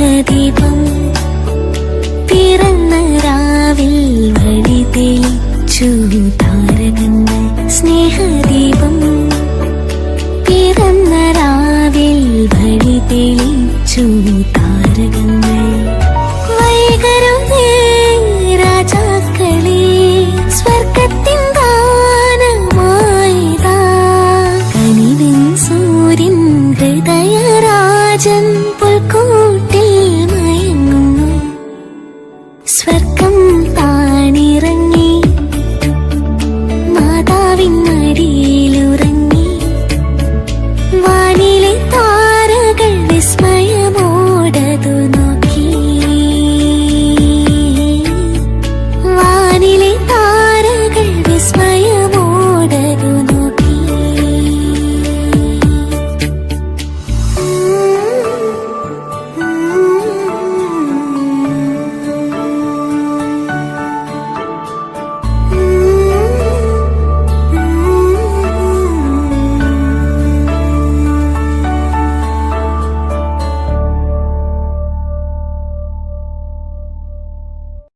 സ്നേഹദീപം പിറന്ന രാവിൽ വഴി തെളിച്ചു താരകങ്ങൾ സ്നേഹദീപം പിറന്ന രാവിൽ വഴി തെളിച്ചു താരകങ്ങൾ ജന്മ